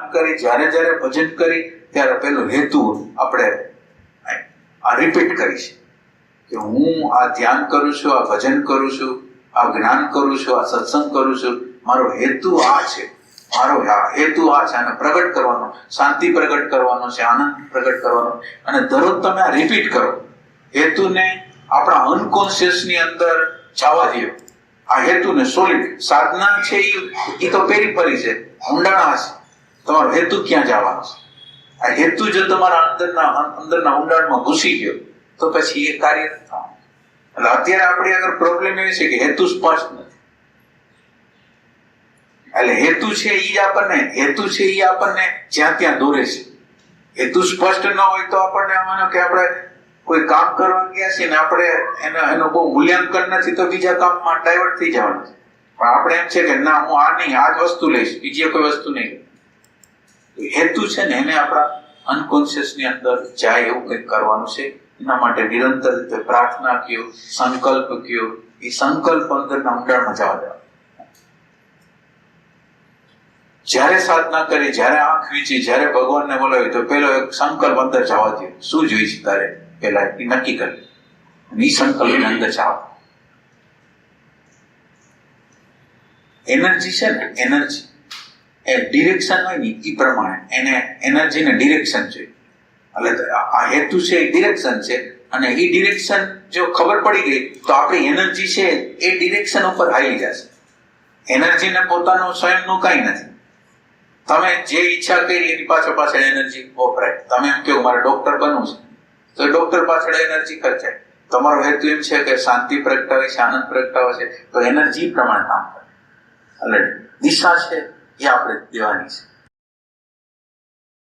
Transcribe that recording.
કરી, જ્યારે જ્યારે ભજન કરી, ત્યારે પેલો હેતુ આપણે આ રિપીટ કરીશ કે હું આ ધ્યાન કરું છું, આ ભજન કરું છું, આ જ્ઞાન કરું છું, આ સત્સંગ કરું છું. મારો હેતુ આ છે. મારો હેતુ આ છે. આને પ્રગટ કરવાનો, શાંતિ પ્રગટ કરવાનો છે, આનંદ પ્રગટ કરવાનો. અને દરરોજ તમે આ રિપીટ કરો. હેતુને આપણા અનકોન્શિયસની અંદર જવા દો આ હેતુને સોલિડ સાધના છે એ તો પેરીપરી છે. ઊંડાણા છે. તમારો હેતુ ક્યાં જવાનો છે? આ હેતુ જો તમારા અંદરના અંદરના ઊંડાણમાં ઘૂસી ગયો, તો પછી એ કાર્ય થવાનું એટલે અત્યારે આપણી આગળ પ્રોબ્લેમ એ છે કે હેતુ સ્પષ્ટ નથી. એટલે હેતુ છે એ આપણને, હેતુ છે એ આપણને જ્યાં ત્યાં દોરે છે. હેતુ સ્પષ્ટ ન હોય તો આપણને માનો કે આપણે કોઈ કામ કરવા ગયા છીએ ને આપણે એનો એનો બહુ મૂલ્યાંકન નથી તો બીજા કામમાં ડાયવર્ટ થઈ જવાનું છે. પણ આપણે એમ છે કે ના, હું આ નહીં આ જ વસ્તુ લઈશ, બીજી કોઈ વસ્તુ નહીં. હેતુ છે ને એને આપણા અનકોન્શિયસની અંદર જાય એવું કંઈક કરવાનું છે. એના માટે નિરંતર રીતે પ્રાર્થના કયો, સંકલ્પ કયો, એ સંકલ્પ અંદરના ઊંડાણમાં જવા દેવા. જ્યારે સાધના કરી, જ્યારે આંખ વીચી, જ્યારે ભગવાનને બોલાવી, તો પેલો એક સંકલ્પ અંદર જવા દે. શું જોઈ છે તારે? પેલા એ નક્કી કરી. એ સંકલ્પ અંદર જાવ એનર્જી છે ને? એનર્જી એ ડિરેક્શન હોય ને એ પ્રમાણે. એને એનર્જીને ડિરેક્શન જોઈએ એટલે આ હેતુ છે, એ ડિરેક્શન છે. અને એ ડિરેક્શન જો ખબર પડી ગઈ, તો આપણી એનર્જી છે, એ ડિરેક્શન ઉપર હાલી જશે. એનર્જીને પોતાનું સ્વયંનું કાંઈ નથી. તમે જે ઈચ્છા કરી, એની પાછળ પાછળ એનર્જી વપરાય. તમે એમ કહો, મારે ડોક્ટર બનવું છે. તો ડોક્ટર પાછળ એનર્જી ખર્ચાય. તમારો હેતુ એમ છે કે શાંતિ પ્રગટાવે છે, આનંદ પ્રગટાવે છે, તો એનર્જી પ્રમાણે કામ કરે. એટલે દિશા છે એ આપણે દેવાની છે